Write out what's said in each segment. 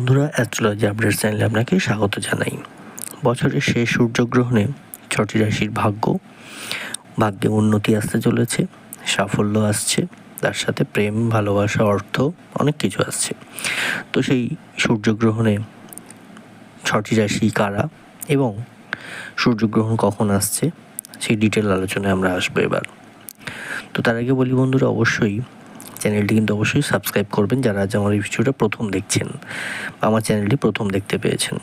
বন্ধুরা astrology update চ্যানেলে আপনাকে স্বাগত জানাই। বছরের শেষ সূর্যগ্রহণে ছটি রাশির ভাগ্য ভাগ্যে উন্নতি আসতে চলেছে, সাফল্য আসছে, তার সাথে প্রেম, ভালোবাসা, অর্থ, অনেক কিছু আসছে। তো সেই সূর্যগ্রহণে ছটি রাশি কারা এবং সূর্যগ্রহণ কখন আসছে, সেই ডিটেল আলোচনায় আমরা আসব এবার। তো তার আগে বলি বন্ধুরা, অবশ্যই চ্যানেলটি কিন্তু অবশ্যই সাবস্ক্রাইব করবেন যারা আজ আমার এই ভিডিওটা প্রথম দেখছেন আমার চ্যানেলটি প্রথম দেখতে পেয়েছেন।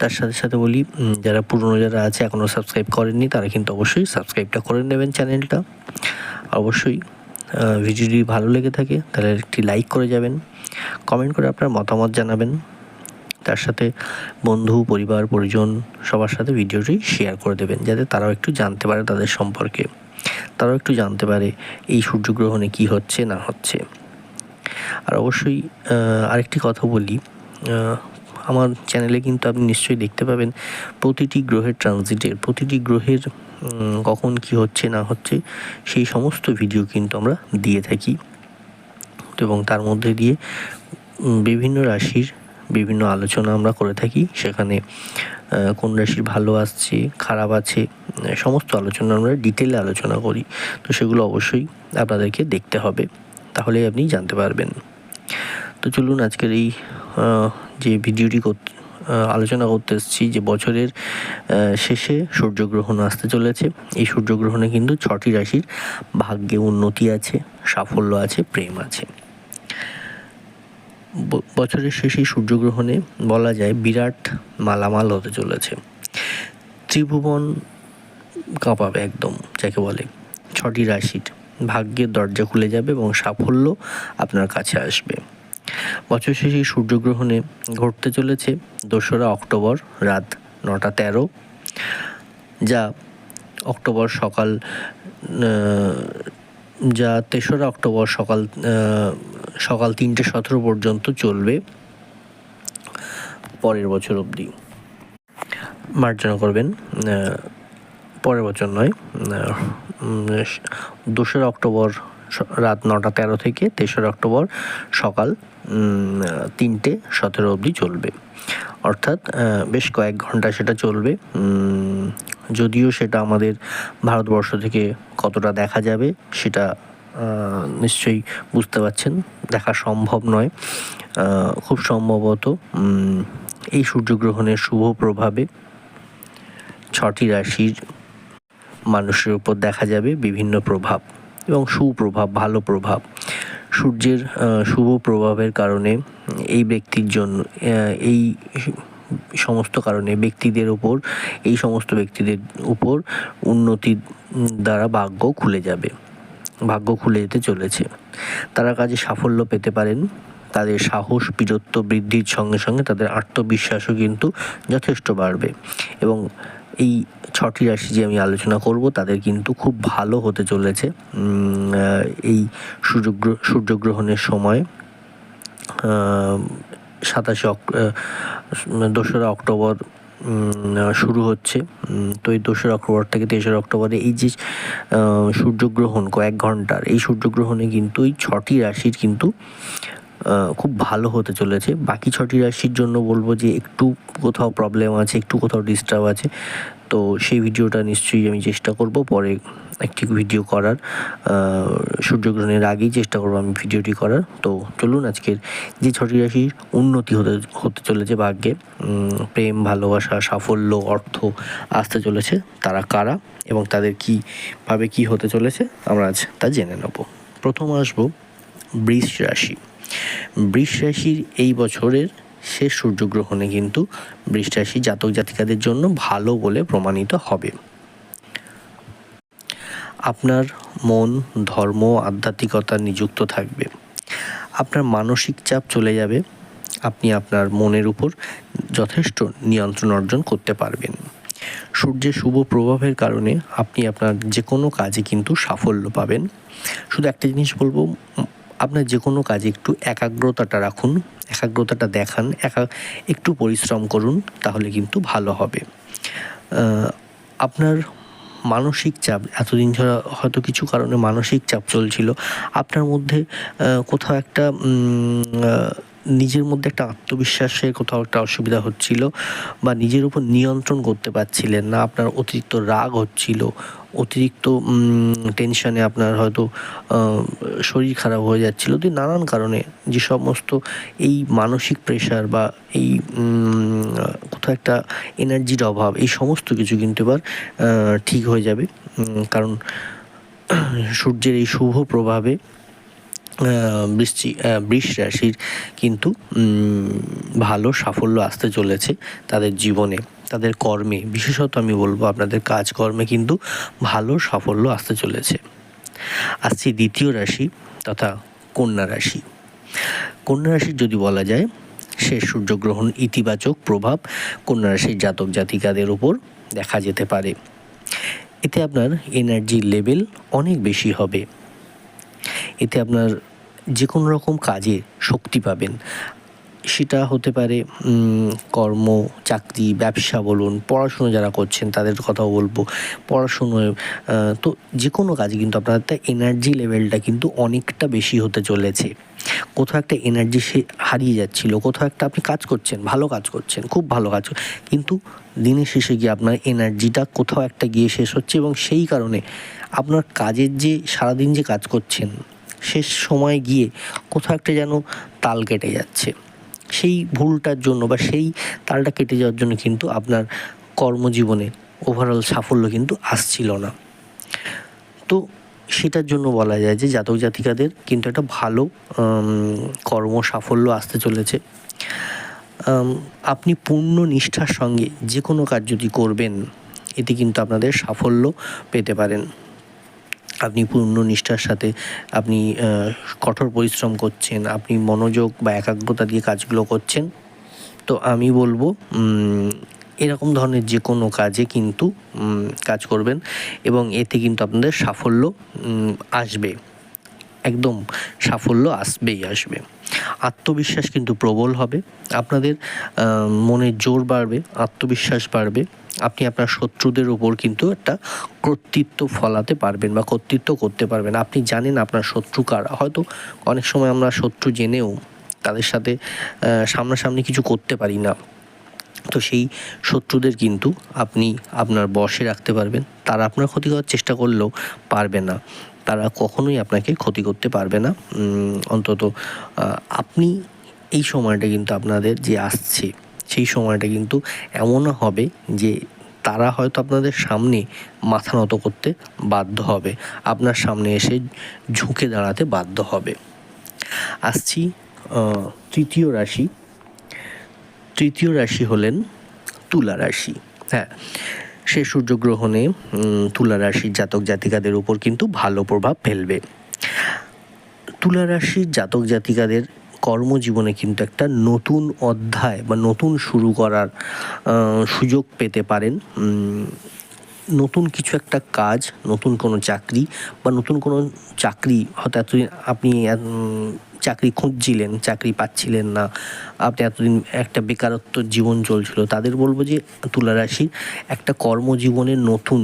তার সাথে সাথে বলি যারা পুরনো যারা আছে এখনও সাবস্ক্রাইব করেননি, তারা কিন্তু অবশ্যই সাবস্ক্রাইবটা করে নেবেন চ্যানেলটা। অবশ্যই ভিডিওটি ভালো লেগে থাকে, তাহলে একটি লাইক করে যাবেন, কমেন্ট করে আপনার মতামত জানাবেন। তার সাথে বন্ধু, পরিবার, পরিজন সবার সাথে ভিডিওটি শেয়ার করে দেবেন, যাতে তারাও একটু জানতে পারে তাদের সম্পর্কে। তারাও একটু জানতে পারে এই সূর্যগ্রহণে কি হচ্ছে, না হচ্ছে। আর অবশ্যই আরেকটি কথা বলি আমার চ্যানেলে কিন্তু আপনি নিশ্চয়ই দেখতে পাবেন প্রতিটি গ্রহের ট্রানজিটের, প্রতিটি গ্রহের কখন কি হচ্ছে, না হচ্ছে, সেই সমস্ত ভিডিও কিন্তু আমরা দিয়ে থাকি। এবং তার মধ্যে দিয়ে বিভিন্ন রাশির বিভিন্ন আলোচনা আমরা করে থাকি, সেখানে কোন রাশির ভালো আসছে খারাপ আছে সমস্ত আলোচনা আমরা ডিটেলে আলোচনা করি। তো সেগুলো অবশ্যই আপনাদেরকে দেখতে হবে, তাহলেই আপনি জানতে পারবেন। তো চলুন আজকের এই যে ভিডিওটি আলোচনা করতে এসেছি যে বছরের শেষে সূর্যগ্রহণ আসতে চলেছে। এই সূর্যগ্রহণে কিন্তু ছটি রাশির ভাগ্যে উন্নতি আছে, সাফল্য আছে, প্রেম আছে। বছরের শেষে সূর্যগ্রহণে বলা যায় বিরাট মালামাল হতে চলেছে। ত্রিভুবন কাঁপাবে একদম, যাকে বলে ছটি রাশির। ভাগ্যের দরজা খুলে যাবে এবং সাফল্য আপনার কাছে আসবে। বছর শেষে সূর্যগ্রহণে ঘটতে চলেছে দোসরা অক্টোবর রাত নটা তেরো, যা অক্টোবর সকাল যা তেসরা অক্টোবর সকাল সকাল তিনটে সতেরো পর্যন্ত চলবে পরের বছর অবধি। মার্জনা করবেন পরের বছর নয় দোসরা অক্টোবর রাত নটা তেরো থেকে তেসরা অক্টোবর সকাল তিনটে সতেরো অবধি চলবে। অর্থাৎ বেশ কয়েক ঘণ্টা সেটা চলবে। যদিও সেটা আমাদের ভারতবর্ষ থেকে কতটা দেখা যাবে সেটা নিশ্চয়ই বুঝতে পারছেন, দেখা সম্ভব নয়। খুব সম্ভবত এই সূর্যগ্রহণের শুভ প্রভাবে ছটি রাশির মানুষের উপর দেখা যাবে বিভিন্ন প্রভাব এবং সুপ্রভাব, ভালো প্রভাব। সূর্যের শুভ প্রভাবের কারণে এই ব্যক্তির জন্য এই সমস্ত কারণে ব্যক্তিদের উপর, এই সমস্ত ব্যক্তিদের উপর উন্নতির দ্বারা ভাগ্য খুলে যাবে। ভাগ্য খুলে যেতে চলেছে। তারা কাজে সাফল্য পেতে পারেন। তাদের সাহস, বীরত্ব বৃদ্ধির সঙ্গে সঙ্গে তাদের আত্মবিশ্বাসও কিন্তু যথেষ্ট বাড়বে। এবং এই ছটি রাশি যে আমি আলোচনা করব, তাদের কিন্তু খুব ভালো হতে চলেছে। এই সূর্যগ্র সূর্যগ্রহণের সময় সাতাশে দোসরা অক্টোবর শুরু হচ্ছে। তো এই দোসরা অক্টোবর থেকে তেসরা অক্টোবরে এই যে সূর্যগ্রহণ কয়েক ঘণ্টার, এই সূর্যগ্রহণে কিন্তু এই ছটি রাশির কিন্তু খুব ভালো হতে চলেছে। বাকি ছটি রাশির জন্য বলব যে, একটু কোথাও প্রবলেম আছে, একটু কোথাও ডিস্টার্ব আছে। তো সেই ভিডিওটা নিশ্চয়ই আমি চেষ্টা করব, পরে একটি ভিডিও করার সূর্যগ্রহণের আগেই চেষ্টা করব আমি ভিডিওটি করার। তো চলুন আজকের যে ছটি রাশির উন্নতি হতে হতে চলেছে ভাগ্যে প্রেম, ভালোবাসা, সাফল্য, অর্থ আসতে চলেছে, তারা কারা এবং তাদের কীভাবে কী হতে চলেছে, আমরা আজ তা জেনে নেব। প্রথম আসব বৃষ রাশি। বৃষ রাশির এই বছরের শেষ সূর্যগ্রহণে কিন্তু বৃষ রাশি জাতক জাতিকাদের জন্য ভালো বলে প্রমাণিত হবে। আপনার মন, ধর্ম, আধ্যাত্মিকতা নিযুক্ত থাকবে। আপনার মানসিক চাপ চলে যাবে। আপনি আপনার মনের উপর যথেষ্ট নিয়ন্ত্রণ অর্জন করতে পারবেন। সূর্যের শুভ প্রভাবের কারণে আপনি আপনার যে কোনো কাজে কিন্তু সাফল্য পাবেন। শুধু একটা জিনিস বলব, আপনার যে কোনো কাজে একটু একাগ্রতাটা রাখুন, একাগ্রতাটা দেখান, একা, একটু পরিশ্রম করুন, তাহলে কিন্তু ভালো হবে। আপনার মানসিক চাপ এতদিন ধরে হয়তো কিছু কারণে মানসিক চাপ চলছিল। আপনার মধ্যে কোথাও একটা নিজের মধ্যে একটা আত্মবিশ্বাসের কোথাও একটা অসুবিধা হচ্ছিল বা নিজের উপর নিয়ন্ত্রণ করতে পারছিলেন না, আপনার অতিরিক্ত রাগ হচ্ছিল, অতিরিক্ত টেনশানে আপনার হয়তো শরীর খারাপ হয়ে যাচ্ছিল। তো নানান কারণে যে সমস্ত এই মানসিক প্রেশার বা এই কোথাও একটা এনার্জির অভাব, এই সমস্ত কিছু কিন্তু এবার ঠিক হয়ে যাবে। কারণ, সূর্যের এই শুভ প্রভাবে বৃষ্টি বৃষ রাশির কিন্তু ভালো সাফল্য আসতে চলেছে তাদের জীবনে, তাদের কর্মে। বিশেষত আমি বলব আপনাদের কাজকর্মে কিন্তু ভালো সাফল্য আসতে চলেছে। আসছি দ্বিতীয় রাশি তথা কন্যা রাশি। কন্যা রাশির যদি বলা যায়, সে সূর্যগ্রহণ ইতিবাচক প্রভাব কন্যা রাশির জাতক জাতিকাদের উপর দেখা যেতে পারে। এতে আপনার এনার্জির লেভেল অনেক বেশি হবে। এতে আপনার যে কোনো রকম কাজে শক্তি পাবেন। সেটা হতে পারে কর্ম, চাকরি, ব্যবসা বলুন, পড়াশুনো যারা করছেন তাদের কথাও বলব। পড়াশুনোয় তো যে কোনো কাজে কিন্তু আপনার একটা এনার্জি লেভেলটা কিন্তু অনেকটা বেশি হতে চলেছে। কোথাও একটা এনার্জি সে হারিয়ে যাচ্ছিল, কোথাও একটা আপনি কাজ করছেন, ভালো কাজ করছেন, খুব ভালো কাজ কিন্তু দিনের শেষে গিয়ে আপনার এনার্জিটা কোথাও একটা গিয়ে শেষ হচ্ছে এবং সেই কারণে আপনার কাজের যে সারাদিন যে কাজ করছেন শেষ সময় গিয়ে কোথাও একটা যেন তাল কেটে যাচ্ছে। সেই ভুলটার জন্য বা সেই তালটা কেটে যাওয়ার জন্য কিন্তু আপনার কর্মজীবনে ওভারঅল সাফল্য কিন্তু আসছিল না। তো সেটার জন্য বলা যায় যে জাতক জাতিকাদের কিন্তু একটা ভালো কর্ম সাফল্য আসতে চলেছে। আপনি পূর্ণ নিষ্ঠার সঙ্গে যে কোনো কাজ যদি করবেন, এতে কিন্তু আপনাদের সাফল্য পেতে পারেন। আপনি পূর্ণ নিষ্ঠার সাথে আপনি কঠোর পরিশ্রম করছেন, আপনি মনোযোগ বা একাগ্রতা দিয়ে কাজগুলো করছেন, তো আমি বলব এরকম ধরনের যে কোনো কাজে কিন্তু কাজ করবেন এবং এতে কিন্তু আপনাদের সাফল্য আসবে। একদম সাফল্য আসবেই আসবে। আত্মবিশ্বাস কিন্তু প্রবল হবে, আপনাদের মনে জোর বাড়বে, আত্মবিশ্বাস বাড়বে আপনি আপনার শত্রুদের উপর কিন্তু একটা কর্তৃত্ব ফলাতে পারবেন বা কর্তৃত্ব করতে পারবেন। আপনি জানেন আপনার শত্রু কারা। হয়তো অনেক সময় আমরা শত্রু জেনেও তাদের সাথে সামনাসামনি কিছু করতে পারি না। তো সেই শত্রুদের কিন্তু আপনি আপনার বসে রাখতে পারবেন। তারা আপনার ক্ষতি করার চেষ্টা করলেও পারবে না। তারা কখনোই আপনাকে ক্ষতি করতে পারবে না। অন্তত আপনি এই সময়টা কিন্তু আপনাদের যে আসছে সেই সময়টা কিন্তু এমনও হবে যে তারা হয়তো আপনাদের সামনে মাথা নত করতে বাধ্য হবে। আপনার সামনে এসে ঝুঁকে দাঁড়াতে বাধ্য হবে। আসছি তৃতীয় রাশি। তৃতীয় রাশি হলেন তুলা রাশি। হ্যাঁ সে সূর্যগ্রহণে তুলা রাশির জাতক জাতিকাদের উপর কিন্তু ভালো প্রভাব ফেলবে। তুলা রাশির জাতক জাতিকাদের কর্মজীবনে কিন্তু একটা নতুন অধ্যায় বা নতুন শুরু করার সুযোগ পেতে পারেন। নতুন কিছু একটা কাজ, নতুন কোনো চাকরি বা নতুন কোনো চাকরি, হয়তো এতদিন আপনি চাকরি খুঁজছিলেন, চাকরি পাচ্ছিলেন না, আপনি এতদিন একটা বেকারত্ব জীবন চলছিল, তাদের বলব যে তুলা রাশির একটা কর্মজীবনের নতুন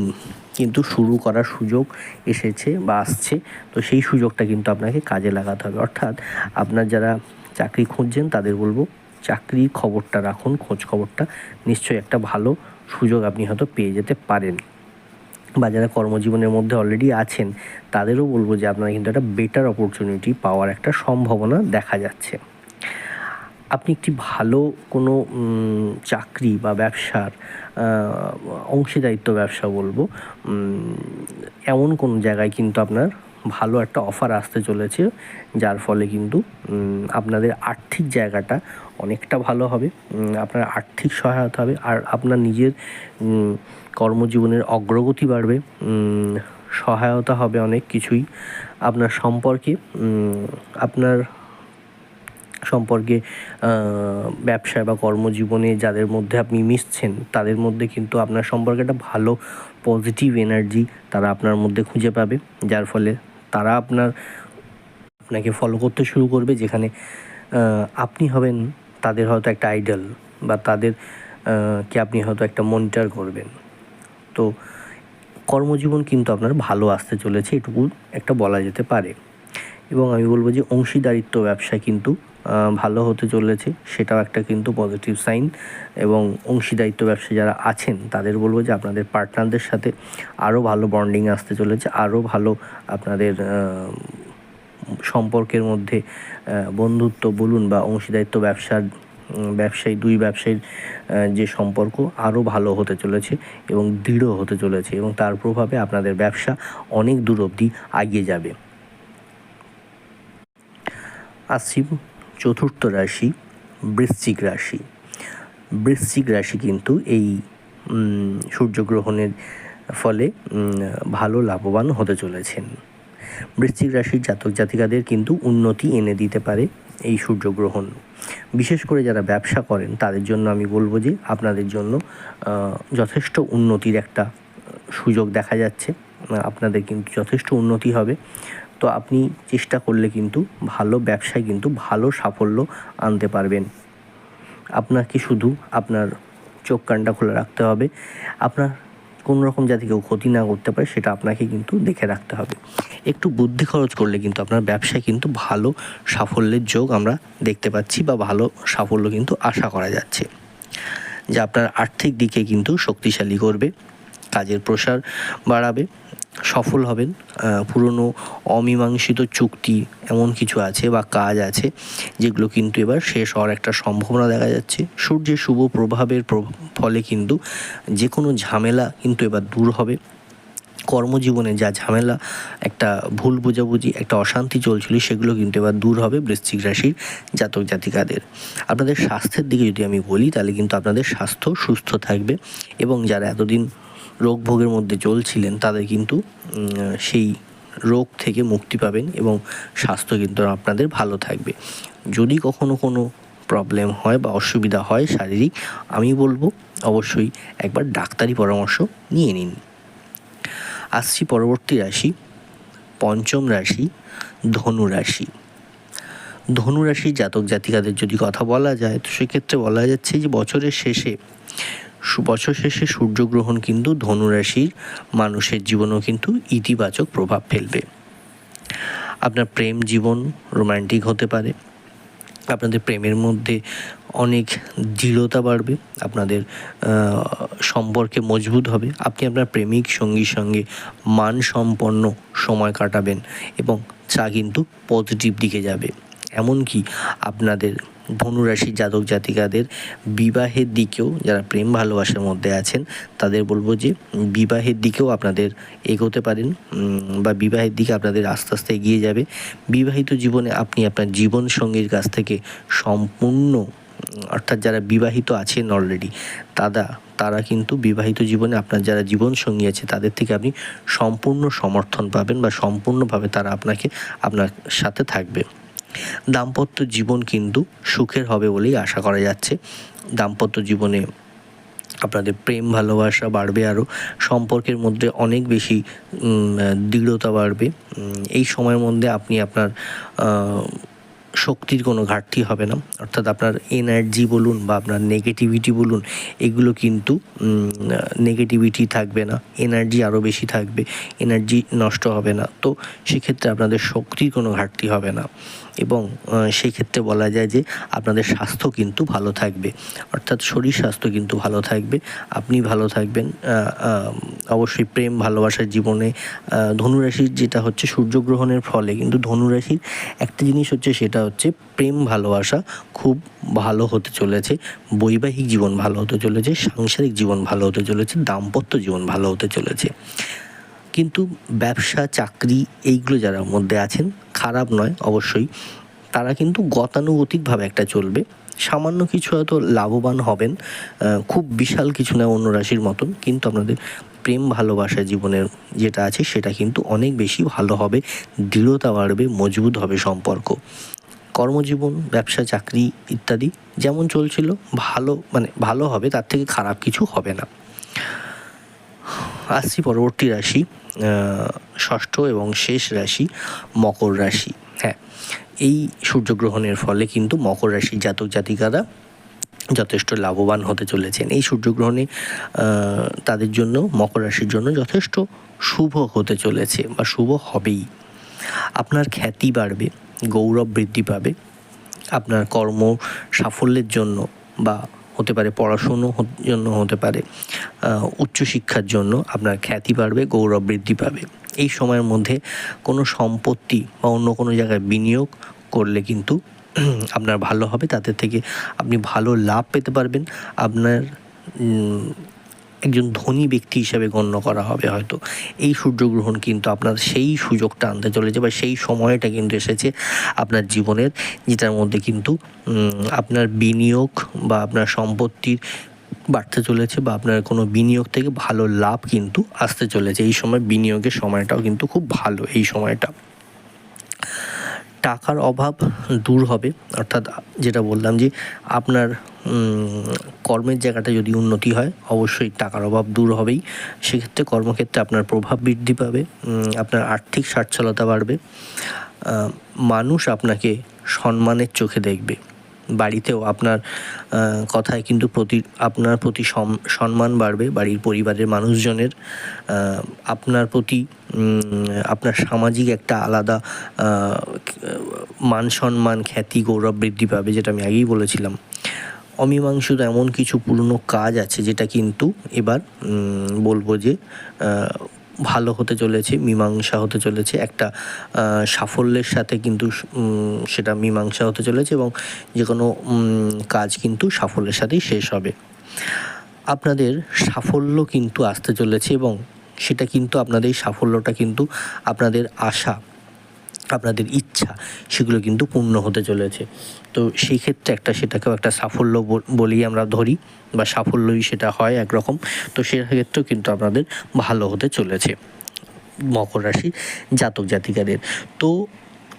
কিন্তু শুরু করার সুযোগ এসেছে বা আসছে। তো সেই সুযোগটা কিন্তু আপনাকে কাজে লাগাতে হবে। অর্থাৎ আপনার যারা চাকরি খুঁজছেন, তাদের বলব চাকরির খবরটা রাখুন, খোঁজ খবরটা। নিশ্চয়ই একটা ভালো সুযোগ আপনি হয়তো পেয়ে যেতে পারেন। বা যারা কর্মজীবনের মধ্যে অলরেডি আছেন, তাদেরও বলব যে আপনারা কিন্তু একটা বেটার অপরচুনিটি পাওয়ার একটা সম্ভাবনা দেখা যাচ্ছে। আপনি একটি ভালো কোনো চাকরি বা ব্যবসার অংশীদারিত্ব ব্যবসা বলব এমন কোনো জায়গায় কিন্তু আপনার ভালো একটা অফার আসতে চলেছে, যার ফলে কিন্তু আপনাদের আর্থিক জায়গাটা অনেকটা ভালো হবে আপনার আর্থিক সহায়তা হবে, আর আপনার নিজের কর্মজীবনের অগ্রগতি বাড়বে সহায়তা হবে অনেক কিছুই, আপনার সম্পর্কে আপনার সম্পর্কে ব্যবসায় বা কর্মজীবনে যাদের মধ্যে আপনি মিশছেন, তাদের মধ্যে কিন্তু আপনার সম্পর্কে একটা ভালো পজিটিভ এনার্জি তারা আপনার মধ্যে খুঁজে পাবে। যার ফলে তারা আপনার, আপনাকে ফলো করতে শুরু করবে, যেখানে আপনি হবেন তাদের হয়তো একটা আইডল বা তাদের কে আপনি হয়তো একটা মনিটর করবেন। তো কর্মজীবন কিন্তু আপনার ভালো আসতে চলেছে, এটুকু একটা বলা যেতে পারে। এবং আমি বলব যে অংশীদারিত্ব ব্যবসা কিন্তু ভালো হতে চলেছে, সেটাও একটা কিন্তু পজিটিভ সাইন এবং অংশীদারিত্ব ব্যবসায়ী যারা আছেন, তাদের বলব যে আপনাদের পার্টনারদের সাথে আরও ভালো বন্ডিং আসতে চলেছে আরও ভালো আপনাদের সম্পর্কের মধ্যে বন্ধুত্ব বলুন বা অংশীদারিত্ব ব্যবসার ব্যবসায়ী, দুই ব্যবসায়ীর যে সম্পর্ক আরও ভালো হতে চলেছে এবং দৃঢ় হতে চলেছে এবং তার প্রভাবে আপনাদের ব্যবসা অনেক দূর অবধি এগিয়ে যাবে। আসছি চতুর্থ রাশি বৃশ্চিক রাশি। বৃশ্চিক রাশি কিন্তু এই সূর্যগ্রহণের ফলে ভালো লাভবান হতে চলেছেন। বৃশ্চিক রাশির জাতক জাতিকাদের কিন্তু উন্নতি এনে দিতে পারে এই সূর্যগ্রহণ। বিশেষ করে যারা ব্যবসা করেন, তাদের জন্য আমি বলব যে আপনাদের জন্য যথেষ্ট উন্নতির একটা সুযোগ দেখা যাচ্ছে। আপনাদের কিন্তু যথেষ্ট উন্নতি হবে। তো আপনি চেষ্টা করলে কিন্তু ভালো ব্যবসায় কিন্তু ভালো সাফল্য আনতে পারবেন। আপনাকে শুধু আপনার চোখ কানটা খোলা রাখতে হবে। আপনার কোনো রকম যাতে কেউ ক্ষতি না করতে পারে, সেটা আপনাকে কিন্তু দেখে রাখতে হবে। একটু বুদ্ধি খরচ করলে কিন্তু আপনার ব্যবসায় কিন্তু ভালো সাফল্যের যোগ আমরা দেখতে পাচ্ছি বা ভালো সাফল্য কিন্তু আশা করা যাচ্ছে। যা আপনার আর্থিক দিকে কিন্তু শক্তিশালী করবে। কাজের প্রসার বাড়াবে, সফল হবেন। পুরনো অমীমাংসিত চুক্তি এমন কিছু আছে বা কাজ আছে যেগুলো কিন্তু এবার শেষ হওয়ার একটা সম্ভাবনা দেখা যাচ্ছে। সূর্যের শুভ প্রভাবের ফলে কিন্তু যে কোনো ঝামেলা কিন্তু এবার দূর হবে। কর্মজীবনে যা ঝামেলা, একটা ভুল বোঝাবুঝি, একটা অশান্তি চলছিল সেগুলো কিন্তু এবার দূর হবে বৃশ্চিক রাশির জাতক জাতিকাদের। আপনাদের স্বাস্থ্যের দিকে যদি আমি বলি তাহলে কিন্তু আপনাদের স্বাস্থ্য সুস্থ থাকবে এবং যারা এতদিন রোগ ভোগের মধ্যে চলছিলেন, তাদের কিন্তু সেই রোগ থেকে মুক্তি পাবেন এবং স্বাস্থ্য কিন্তু আপনাদের ভালো থাকবে। যদি কখনো কোনো প্রবলেম হয় বা অসুবিধা হয় শারীরিক, আমি বলব অবশ্যই একবার ডাক্তারি পরামর্শ নিয়ে নিন। আসছি পরবর্তী রাশি, পঞ্চম রাশি, ধনু রাশি। ধনু রাশির জাতক জাতিকাদের যদি কথা বলা যায়, তো সেক্ষেত্রে বলা যাচ্ছে যে বছরের শেষে বছর শেষে সূর্যগ্রহণ কিন্তু ধনুরাশির মানুষের জীবনেও কিন্তু ইতিবাচক প্রভাব ফেলবে। আপনার প্রেম জীবন রোম্যান্টিক হতে পারে। আপনাদের প্রেমের মধ্যে অনেক দৃঢ়তা বাড়বে। আপনাদের সম্পর্কে মজবুত হবে। আপনি আপনার প্রেমিক সঙ্গীর সঙ্গে মানসম্পন্ন সময় কাটাবেন এবং চা কিন্তু পজিটিভ দিকে যাবে। এমনকি আপনাদের ধনুরাশি জাতক জাতিকাদের বিবাহের দিকেও যারা প্রেম ভালোবাসার মধ্যে আছেন, তাদের বলব যে বিবাহের দিকেও আপনাদের এগোতে পারেন বা বিবাহের দিকে আপনাদের আস্তে আস্তে এগিয়ে যাবে। বিবাহিত জীবনে আপনি আপনার জীবন সঙ্গীর কাছ থেকে সম্পূর্ণ, অর্থাৎ যারা বিবাহিত আছেন অলরেডি তারা তারা কিন্তু বিবাহিত জীবনে আপনার যারা জীবন সঙ্গী আছে, তাদের থেকে আপনি সম্পূর্ণ সমর্থন পাবেন বা সম্পূর্ণভাবে তারা আপনাকে, আপনার সাথে থাকবে। দাম্পত্য জীবন কিন্তু সুখের হবে বলেই আশা করা যাচ্ছে। দাম্পত্য জীবনে আপনাদের প্রেম, ভালোবাসা বাড়বে আরও সম্পর্কের মধ্যে অনেক বেশি দৃঢ়তা বাড়বে। এই সময়ের মধ্যে আপনি আপনার শক্তির কোনো ঘাটতি হবে না। অর্থাৎ আপনার এনার্জি বলুন বা আপনার নেগেটিভিটি বলুন, এগুলো কিন্তু নেগেটিভিটি থাকবে না। এনার্জি আরও বেশি থাকবে। এনার্জি নষ্ট হবে না। তো সেক্ষেত্রে আপনাদের শক্তির কোনো ঘাটতি হবে না। এবং সেই ক্ষেত্রে বলা যায় যে আপনাদের স্বাস্থ্য কিন্তু ভালো থাকবে। অর্থাৎ শরীর স্বাস্থ্য কিন্তু ভালো থাকবে। আপনি ভালো থাকবেন অবশ্যই প্রেম ভালোবাসার জীবনে ধনুরাশির যেটা হচ্ছে সূর্যগ্রহণের ফলে, কিন্তু ধনুরাশির একটা জিনিস হচ্ছে সেটা হচ্ছে প্রেম, ভালোবাসা খুব ভালো হতে চলেছে, বৈবাহিক জীবন ভালো হতে চলেছে, সাংসারিক জীবন ভালো হতে চলেছে, দাম্পত্য জীবন ভালো হতে চলেছে। কিন্তু ব্যবসা, চাকরি এইগুলো যারা মধ্যে আছেন, খারাপ নয় অবশ্যই। তারা কিন্তু গতানুগতিকভাবে একটা চলবে। সামান্য কিছু হয়তো লাভবান হবেন খুব বিশাল কিছু না অন্য রাশির মতন, কিন্তু আপনাদের প্রেম ভালোবাসা জীবনের যেটা আছে, সেটা কিন্তু অনেক বেশি ভালো হবে, দৃঢ়তা বাড়বে, মজবুত হবে সম্পর্ক। কর্মজীবন, ব্যবসা, চাকরি ইত্যাদি যেমন চলছিল, ভালো মানে ভালো হবে, তার থেকে খারাপ কিছু হবে না। আসছি পরবর্তী রাশি। ষষ্ঠ এবং শেষ রাশি মকর রাশি। হ্যাঁ এই সূর্যগ্রহণের ফলে কিন্তু মকর রাশির জাতক জাতিকারা যথেষ্ট লাভবান হতে চলেছেন। এই সূর্যগ্রহণে তাদের জন্য মকর রাশির জন্য যথেষ্ট শুভ হতে চলেছে বা শুভ হবেই। আপনার খ্যাতি বাড়বে, গৌরব বৃদ্ধি পাবে। আপনার কর্ম সাফল্যের জন্য বা হতে পারে, পড়াশুনো জন্য হতে পারে উচ্চশিক্ষার জন্য আপনার খ্যাতি বাড়বে, গৌরব বৃদ্ধি পাবে। এই সময়ের মধ্যে কোনো সম্পত্তি বা অন্য কোনো জায়গায় বিনিয়োগ করলে কিন্তু আপনার ভালো হবে। তাদের থেকে আপনি ভালো লাভ পেতে পারবেন। আপনার একজন ধনী ব্যক্তি হিসাবে গণ্য করা হবে হয়তো। এই সূর্যগ্রহণ কিন্তু আপনার সেই সুযোগটা আনতে চলেছে বা সেই সময়টা কিন্তু এসেছে আপনার জীবনের, যেটার মধ্যে কিন্তু আপনার বিনিয়োগ বা আপনার সম্পত্তির বাড়তে চলেছে বা আপনার কোনো বিনিয়োগ থেকে ভালো লাভ কিন্তু আসতে চলেছে। এই সময় বিনিয়োগের সময়টাও কিন্তু খুব ভালো, এই সময়টা। টাকার অভাব দূর হবে। অর্থাৎ যেটা বললাম যে, আপনার কর্মের জায়গাটা যদি উন্নতি হয়, অবশ্যই টাকার অভাব দূর হবেই। সেক্ষেত্রে কর্মক্ষেত্রে আপনার প্রভাব বৃদ্ধি পাবে আপনার আর্থিক সচ্ছলতা বাড়বে। মানুষ আপনাকে সম্মানের চোখে দেখবে। বাড়িতেও আপনার কথায় কিন্তু প্রতি, আপনার প্রতি সম্মান বাড়বে, বাড়ির পরিবারের মানুষজনের আপনার প্রতি আপনার সামাজিক একটা আলাদা মান সম্মান, খ্যাতি, গৌরব বৃদ্ধি পাবে, যেটা আমি আগেই বলেছিলাম। অমীমাংসিত এমন কিছু পুরনো কাজ আছে, যেটা কিন্তু এবার বলব যে ভালো হতে চলেছে, মীমাংসা হতে চলেছে, একটা সাফল্যের সাথে কিন্তু সেটা মীমাংসা হতে চলেছে এবং যে কোনো কাজ কিন্তু সাফল্যের সাথেই শেষ হবে। আপনাদের সাফল্য কিন্তু আসতে চলেছে এবং সেটা কিন্তু আপনাদের সাফল্যটা কিন্তু আপনাদের আশা আপনাদের ইচ্ছা, সেগুলো কিন্তু পূর্ণ হতে চলেছে। তো সেই ক্ষেত্রে একটা সেটাকেও একটা সাফল্য বলেই আমরা ধরি বা সাফল্যই সেটা হয় একরকম। তো সেক্ষেত্রেও কিন্তু আপনাদের ভালো হতে চলেছে মকর রাশি জাতক জাতিকাদের। তো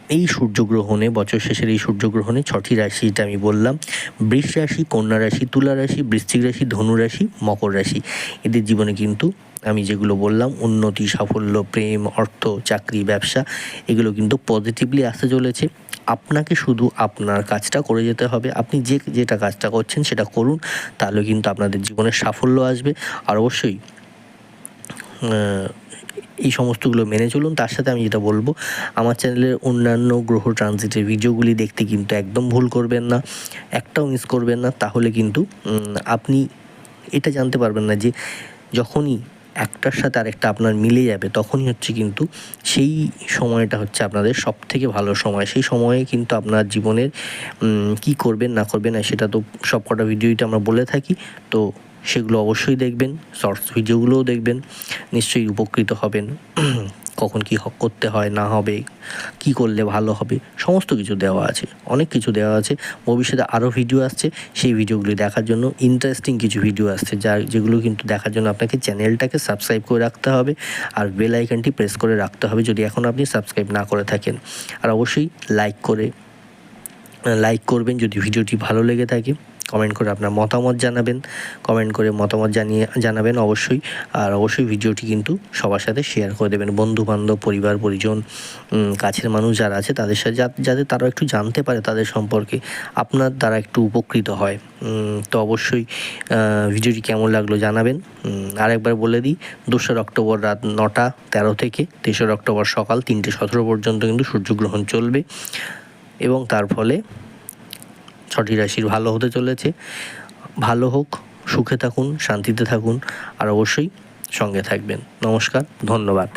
এই সূর্যগ্রহণে, বছর শেষের এই সূর্যগ্রহণে ছটি রাশি রাশিটা আমি বললাম, বৃষ রাশি, কন্যা রাশি, তুলা রাশি, বৃশ্চিক রাশি, ধনু রাশি, মকর রাশি। এদের জীবনে কিন্তু আমি যেগুলো বললাম, উন্নতি, সাফল্য, প্রেম, অর্থ, চাকরি, ব্যবসা, এগুলো কিন্তু পজিটিভলি আসতে চলেছে। আপনাকে শুধু আপনার কাজটা করে যেতে হবে। আপনি যে যেটা কাজটা করছেন সেটা করুন, তাহলে কিন্তু আপনাদের জীবনের সাফল্য আসবে। আর অবশ্যই এই সমস্তগুলো মেনে চলুন। তার সাথে আমি যেটা বলব, আমার চ্যানেলের অন্যান্য গ্রহ ট্রানজিটের ভিডিওগুলি দেখতে কিন্তু একদম ভুল করবেন না। একটাও মিস করবেন না। তাহলে কিন্তু আপনি এটা জানতে পারবেন না যে যখনই একটার সাথে আরেকটা আপনার মিলে যাবে, তখনই হচ্ছে কিন্তু সেই সময়টা হচ্ছে আপনাদের সব থেকে ভালো সময়। সেই সময়ে কিন্তু আপনার জীবনের কি করবেন না করবেন না সেটা তো সব কটা ভিডিওইটা আমরা বলে থাকি। তো সেগুলো অবশ্যই দেখবেন, শর্টস ভিডিওগুলোও দেখবেন, নিশ্চয়ই উপকৃত হবেন। কখন কী করতে হয়, না হবে, কি করলে ভালো হবে, সমস্ত কিছু দেওয়া আছে, অনেক কিছু দেওয়া আছে। ভবিষ্যতে আরও ভিডিও আসছে, সেই ভিডিওগুলি দেখার জন্য ইন্টারেস্টিং কিছু ভিডিও আসছে, যা যেগুলো কিন্তু দেখার জন্য আপনাকে চ্যানেলটাকে সাবস্ক্রাইব করে রাখতে হবে আর বেল আইকনটি প্রেস করে রাখতে হবে যদি এখন আপনি সাবস্ক্রাইব না করে থাকেন। আর অবশ্যই লাইক করে লাইক করবেন যদি ভিডিওটি ভালো লেগে থাকে। কমেন্ট করে আপনার মতামত জানাবেন। কমেন্ট করে মতামত জানিয়ে, জানাবেন অবশ্যই। আর অবশ্যই ভিডিওটি কিন্তু সবার সাথে শেয়ার করে দেবেন। বন্ধু বান্ধব পরিবার, পরিজন কাছের মানুষ যারা আছে, তাদের সাথে যাতে তারা একটু জানতে পারে তাদের সম্পর্কে, আপনার দ্বারা একটু উপকৃত হয়। তো অবশ্যই ভিডিওটি কেমন লাগল জানাবেন। আরেকবার বলে দিই, দোসরা অক্টোবর রাত নটা তেরো থেকে তেসরা অক্টোবর সকাল তিনটে সতেরো পর্যন্ত কিন্তু সূর্যগ্রহণ চলবে। এবং তার ফলে ছটি রাশির ভালো হতে চলেছে। ভালো হোক, সুখে থাকুন, শান্তিতে থাকুন, আর অবশ্যই সঙ্গে থাকবেন। নমস্কার, ধন্যবাদ।